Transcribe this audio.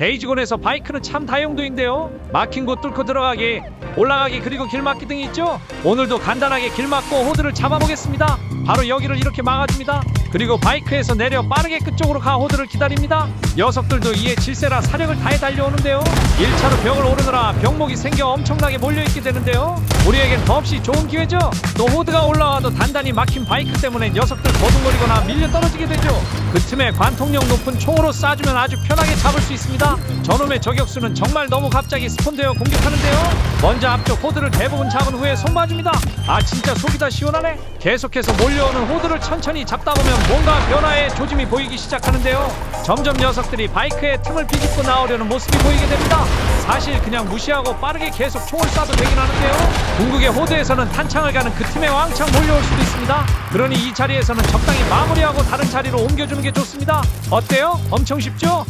데이지곤에서 바이크는 참 다용도인데요. 막힌 곳 뚫고 들어가기, 올라가기 그리고 길 막기 등이 있죠. 오늘도 간단하게 길 막고 호드를 잡아보겠습니다. 바로 여기를 이렇게 막아줍니다. 그리고 바이크에서 내려 빠르게 끝쪽으로 가 호드를 기다립니다. 녀석들도 이에 질세라 사력을 다해 달려오는데요. 1차로 벽을 오르느라 병목이 생겨 엄청나게 몰려있게 되는데요. 우리에겐 더없이 좋은 기회죠. 또 호드가 올라와도 단단히 막힌 바이크 때문에 녀석들 거둥거리거나 밀려 떨어지게 되죠. 그 틈에 관통력 높은 총으로 쏴주면 아주 편하게 잡을 수 있습니다. 저놈의 저격수는 정말 너무 갑자기 스폰되어 공격하는데요. 먼저 앞쪽 호드를 대부분 잡은 후에 손봐줍니다. 아 진짜 속이 다 시원하네. 계속해서 몰려오는 호드를 천천히 잡다 보면 뭔가 변화의 조짐이 보이기 시작하는데요. 점점 녀석들이 바이크의 틈을 비집고 나오려는 모습이 보이게 됩니다. 사실 그냥 무시하고 빠르게 계속 총을 쏴도 되긴 하는데요. 궁극의 호드에서는 탄창을 가는 그 틈에 왕창 몰려올 수도 있습니다. 그러니 이 자리에서는 적당히 마무리하고 다른 자리로 옮겨주는 게 좋습니다. 어때요? 엄청 쉽죠?